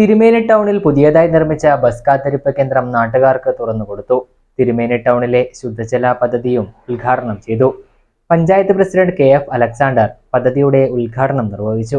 തിരുമേനി ടൗണിൽ പുതിയതായി നിർമ്മിച്ച ബസ് കാത്തിരിപ്പ് കേന്ദ്രം നാട്ടുകാർക്ക് തുറന്നുകൊടുത്തു. തിരുമേനി ടൗണിലെ ശുദ്ധജല പദ്ധതിയും ഉദ്ഘാടനം ചെയ്തു. Panchayat president K F Alexander പദ്ധതിയുടെ ഉദ്ഘാടനം നിർവഹിച്ചു.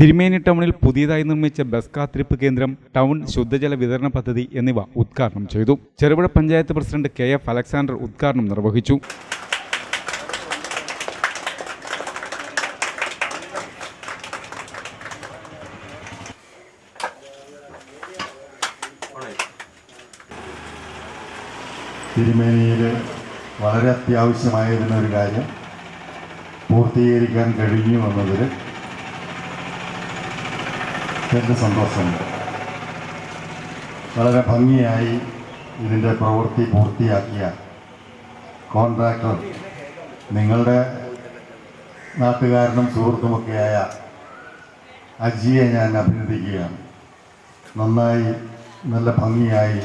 തിരുമേനി ടൗണിൽ പുതിയതായി നിർമ്മിച്ച ബസ് കാത്തിരിപ്പ് കേന്ദ്രം ടൗൺ ശുദ്ധജല വിതരണ പദ്ധതി എന്നിവ ഉദ്ഘാടനം ചെയ്തു. Cherupuzha panchayat president K F Alexander ഉദ്ഘാടനം നിർവഹിച്ചു. തിരുമേനിയിൽ വളരെ അത്യാവശ്യമായിരുന്ന ഒരു കാര്യം പൂർത്തീകരിക്കാൻ കഴിഞ്ഞു എന്നതിൽ എന്റെ സന്തോഷമുണ്ട്. വളരെ ഭംഗിയായി ഇതിന്റെ പ്രവൃത്തി പൂർത്തിയാക്കിയ കോൺട്രാക്ടർ നിങ്ങളുടെ നാട്ടുകാരനും സുഹൃത്തുമൊക്കെയായ അജിയെ ഞാൻ അഭിനന്ദിക്കുകയാണ്. നന്നായി നല്ല ഭംഗിയായി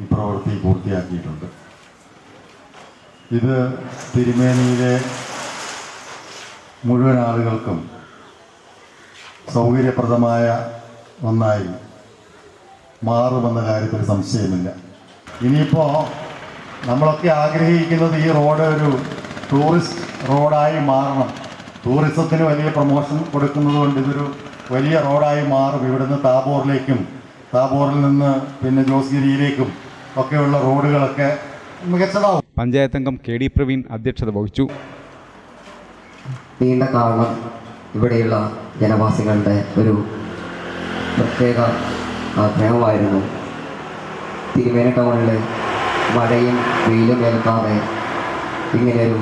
ഈ പ്രവൃത്തി പൂർത്തിയാക്കിയിട്ടുണ്ട്. ഇത് തിരുമേനിയിലെ മുഴുവൻ ആളുകൾക്കും സൗകര്യപ്രദമായ ഒന്നായി മാറുമെന്ന കാര്യത്തിൽ സംശയമില്ല. ഇനിയിപ്പോൾ നമ്മളൊക്കെ ആഗ്രഹിക്കുന്നത് ഈ റോഡ് ഒരു ടൂറിസ്റ്റ് റോഡായി മാറണം. ടൂറിസത്തിന് വലിയ പ്രൊമോഷൻ കൊടുക്കുന്നത് കൊണ്ട് ഇതൊരു വലിയ റോഡായി മാറും. ഇവിടുന്ന് താബോറിലേക്കും താബോറിൽ നിന്ന് പിന്നെ ജോസ്ഗിരിയിലേക്കും ഒക്കെയുള്ള റോഡുകളൊക്കെ മികച്ചതാവും. പഞ്ചായത്ത് അംഗം കെ ഡി പ്രവീൺ അധ്യക്ഷത വഹിച്ചു. നീണ്ട കാരണം ഇവിടെയുള്ള ജനവാസികളുടെ ഒരു പ്രത്യേക ആഗ്രഹമായിരുന്നു തിരുമേന ടൗണിൽ മഴയും വെയിലും ഏൽക്കാതെ ഇങ്ങനെയൊരു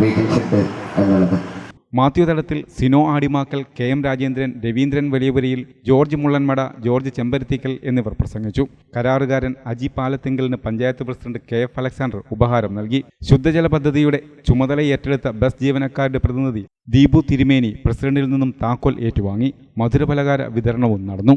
വെയിറ്റിംഗ് ഷെഡ് എന്നുള്ളത്. Mathew Thalathil Sino Adimakkal K M Rajendran Raveendran Valiyapurayil George Mullanmada George Chembarathikkal എന്നിവർ പ്രസംഗിച്ചു. കരാറുകാരൻ Aji പാലത്തിങ്കലിന് panchayat president K F Alexander ഉപഹാരം നൽകി. ശുദ്ധജല പദ്ധതിയുടെ ചുമതല ഏറ്റെടുത്ത ബസ് ജീവനക്കാരുടെ പ്രതിനിധി ദീപു തിരുമേനി പ്രസിഡന്റിൽ നിന്നും താക്കോൽ ഏറ്റുവാങ്ങി. മധുരപലകാര വിതരണവും നടന്നു.